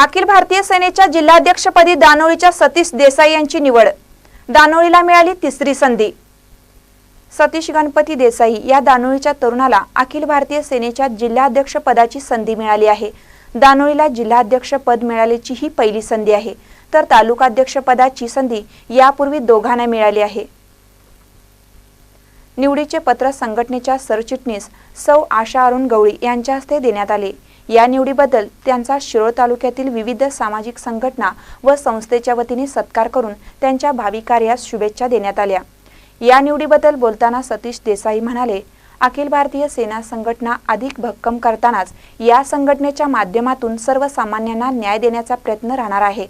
अखिल भारतीय सेनेच्या जिल्हाध्यक्षपदी दानोळीच्या सतीश देसाई यांची निवड. दानोळीला मिळाली तिसरी संधी. सतीश गणपती देसाई या दानोळीच्या तरुणाला अखिल भारतीय सेनेच्या जिल्हाध्यक्ष पदाची संधी मिळाली आहे. दानोळीला जिल्हाध्यक्ष पद मिळाल्याची ही पहिली संधी आहे. तर तालुकाध्यक्ष पदाची संधी यापूर्वी दोघांना मिळाली आहे. निवडीचे पत्र संघटनेच्या सरचिटणीस सौ आशा अरुण गवळी यांच्या हस्ते देण्यात आले. या निवडीबद्दल त्यांचा शिरोळ तालुक्यातील विविध सामाजिक संघटना व संस्थेच्या वतीने सत्कार करून त्यांच्या भावी कार्यास शुभेच्छा देण्यात आल्या. या निवडीबद्दल बोलताना सतीश देसाई म्हणाले अखिल भारतीय सेना संघटना अधिक भक्कम करतानाच या संघटनेच्या माध्यमातून सर्वसामान्यांना न्याय देण्याचा प्रयत्न राहणार आहे.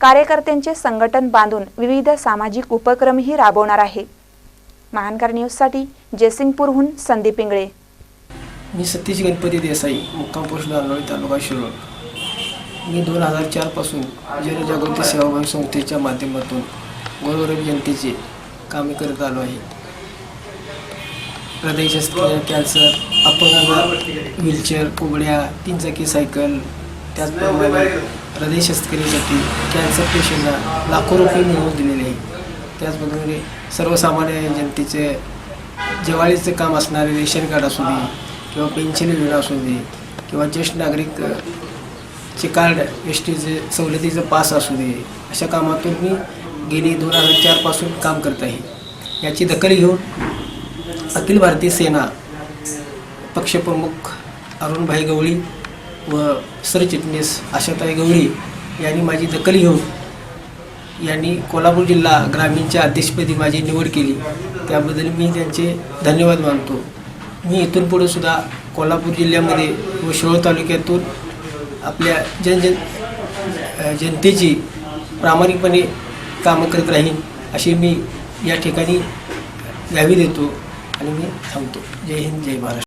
कार्यकर्त्यांचे संघटन बांधून विविध सामाजिक उपक्रमही राबवणार आहे. महानकर न्यूजसाठी जयसिंगपूरहून संदीप इंगळे. मी सतीश गणपती देसाई मुक्काम पोस्ट दानोळी तालुका शिरोळ. मी दोन हजार चारपासून जनजागृती सेवाभावी संस्थेच्या माध्यमातून गोरगरीब जनतेचे कामे करत आलो आहे. हृदय कॅन्सर अपंगांना व्हीलचेअर कोबड्या तीनचाकी सायकल त्याचप्रमाणे हृदय कॅन्सर पेशंटला लाखो रुपये मिळवून दिलेले आहे. त्याचबरोबर सर्वसामान्य जनतेचे जेवाळीचं काम असणारे रेशन कार्ड असू दे किंवा पेन्शन योजना असू दे किंवा ज्येष्ठ नागरिक चे कार्ड एस टीचे सवलतीचं पास असू दे अशा कामातून मी गेली दोन हजार चारपासून काम करत आहे. याची दखल घेऊन अखिल भारतीय सेना पक्षप्रमुख अरुणभाई गवळी व सरचिटणीस आशाताई गवळी यांनी माझी दखल घेऊन यांनी कोल्हापूर जिल्हा ग्रामीणच्या अध्यक्षपदी माझी निवड केली. त्याबद्दल मी त्यांचे धन्यवाद मानतो. मी इथून पुढे सुद्धा कोल्हापूर जिल्ह्यामध्ये व शिरोळ तालुक्यातून आपल्या जनजन जनतेची प्रामाणिकपणे कामं करत राहीन अशी मी या ठिकाणी ग्वाही देतो आणि मी थांबतो. जय हिंद जय महाराष्ट्र.